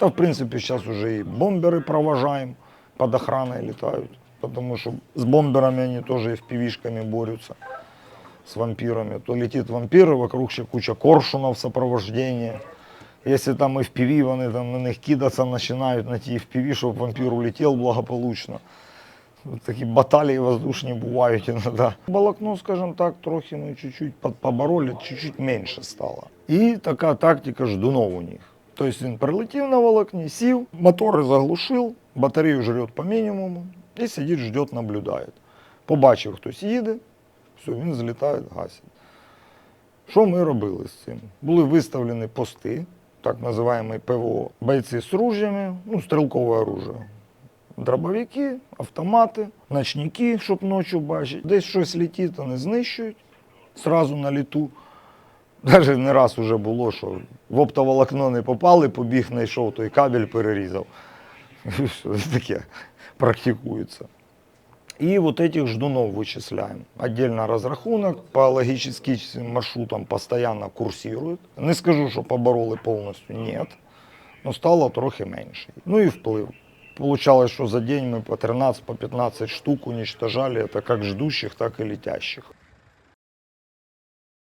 Да, в принципе, сейчас уже и бомберы провожаем, под охраной летают. Потому что с бомберами они тоже и впивишками борются, с вампирами. То летит вампир, вокруг ще куча коршунов сопровождения. Если там и впиви, вони там на них кидаться починають на ті впиви, щоб вампір улетів благополучно. Такі баталії воздушні бувають іноді. Балакно, скажімо так, трохи ми чуть-чуть под- побороли, чуть-чуть менше стало. І така тактика ждунов у них. Тобто він прилетів на волокні, сів, мотори заглушив, батарею жрет по мінімуму і сидить, ждет, наблюдає. Побачив, хтось їде, все, він злітає, гасить. Що ми робили з цим? Були виставлені пости, так називаємо ПВО, бойці з ружьями, ну, стрілкове оружие. Дробовики, автомати, ночники, щоб ночі бачити. Десь щось летить, вони знищують зразу на літу. Навіть не раз вже було, що в оптоволокно не попали, побіг, знайшов той кабель, перерізав. Що таке практикується. И вот этих ждунов вычисляем. Отдельно разрахунок, по логическим маршрутам постоянно курсирует. Не скажу, що побороли повністю, нет. Но стало трохи менше. Ну і вплив. Получалось, що за день ми по 13, по 15 штук уничтожали, это как ждущих, так и летящих.